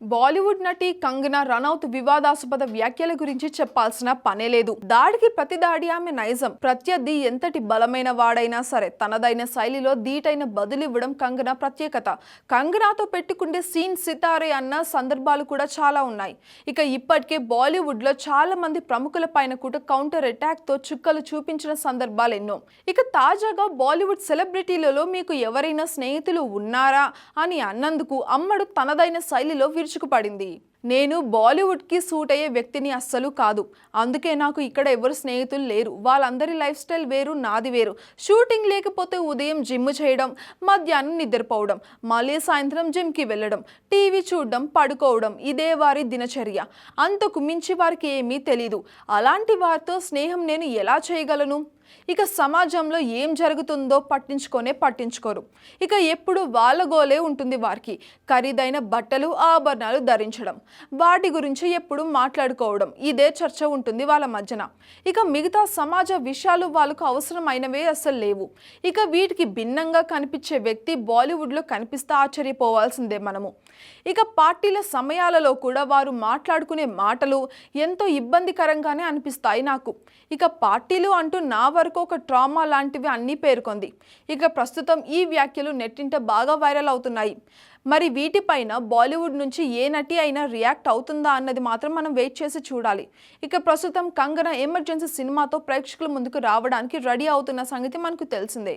బాలీవుడ్ నటి కంగనా రనౌత్ వివాదాస్పద వ్యాఖ్యల గురించి చెప్పాల్సిన పనే లేదు. దాడికి ప్రతి దాడి ఆమె నైజం. ప్రత్యర్థి ఎంతటి బలమైన వాడైనా సరే తనదైన శైలిలో ధీటైన బదులివ్వడం కంగనా ప్రత్యేకత. కంగనాతో పెట్టుకుంటే సీన్ సితారే అన్న సందర్భాలు కూడా చాలా ఉన్నాయి. ఇక ఇప్పటికే బాలీవుడ్లో చాలా మంది ప్రముఖుల పైన కూడా కౌంటర్ అటాక్తో చుక్కలు చూపించిన సందర్భాలు ఎన్నో. ఇక తాజాగా బాలీవుడ్ సెలబ్రిటీలలో మీకు ఎవరైనా స్నేహితులు ఉన్నారా అని అన్నందుకు అమ్మడు తనదైన శైలిలో విరుచుకుపడింది నేను బాలీవుడ్కి సూట్ అయ్యే వ్యక్తిని అస్సలు కాదు. అందుకే నాకు ఇక్కడ ఎవరు స్నేహితులు లేరు. వాళ్ళందరి లైఫ్ స్టైల్ వేరు నాది వేరు. షూటింగ్ లేకపోతే ఉదయం జిమ్ చేయడం మధ్యాహ్నం నిద్రపోవడం మళ్ళీ సాయంత్రం జిమ్కి వెళ్ళడం టీవీ చూడడం పడుకోవడం ఇదే వారి దినచర్య. అంతకు మించి వారికి ఏమీ తెలీదు. అలాంటి వారితో స్నేహం నేను ఎలా చేయగలను? ఇక సమాజంలో ఏం జరుగుతుందో పట్టించుకొనే పట్టించుకోరు. ఇక ఎప్పుడు వాళ్ళ గోలే ఉంటుంది వారికి. ఖరీదైన బట్టలు ఆభరణాలు ధరించడం. వాటి గురించి ఎప్పుడు మాట్లాడుకోవడం. ఇదే చర్చ ఉంటుంది వాళ్ళ మధ్యన. ఇక మిగతా సమాజ విషయాలు వాళ్ళకు అవసరమైనవే అసలు లేవు. ఇక వీటికి భిన్నంగా కనిపించే వ్యక్తి బాలీవుడ్లో కనిపిస్తే ఆశ్చర్యపోవాల్సిందే మనము. ఇక పార్టీల సమయాలలో కూడా వారు మాట్లాడుకునే మాటలు ఎంతో ఇబ్బందికరంగానే అనిపిస్తాయి నాకు. ఇక పార్టీలు అంటూ నా వరకు ఒక ట్రామా లాంటివి అన్నీ పేర్కొంది. ఇక ప్రస్తుతం ఈ వ్యాఖ్యలు నెట్టింట బాగా వైరల్ అవుతున్నాయి. మరి వీటిపైన బాలీవుడ్ నుంచి ఏ నటి అయినా రియాక్ట్ అవుతుందా అన్నది మాత్రం మనం వెయిట్ చేసి చూడాలి. ఇక ప్రస్తుతం కంగన ఎమర్జెన్సీ సినిమాతో ప్రేక్షకుల ముందుకు రావడానికి రెడీ అవుతున్న సంగతి మనకు తెలిసిందే.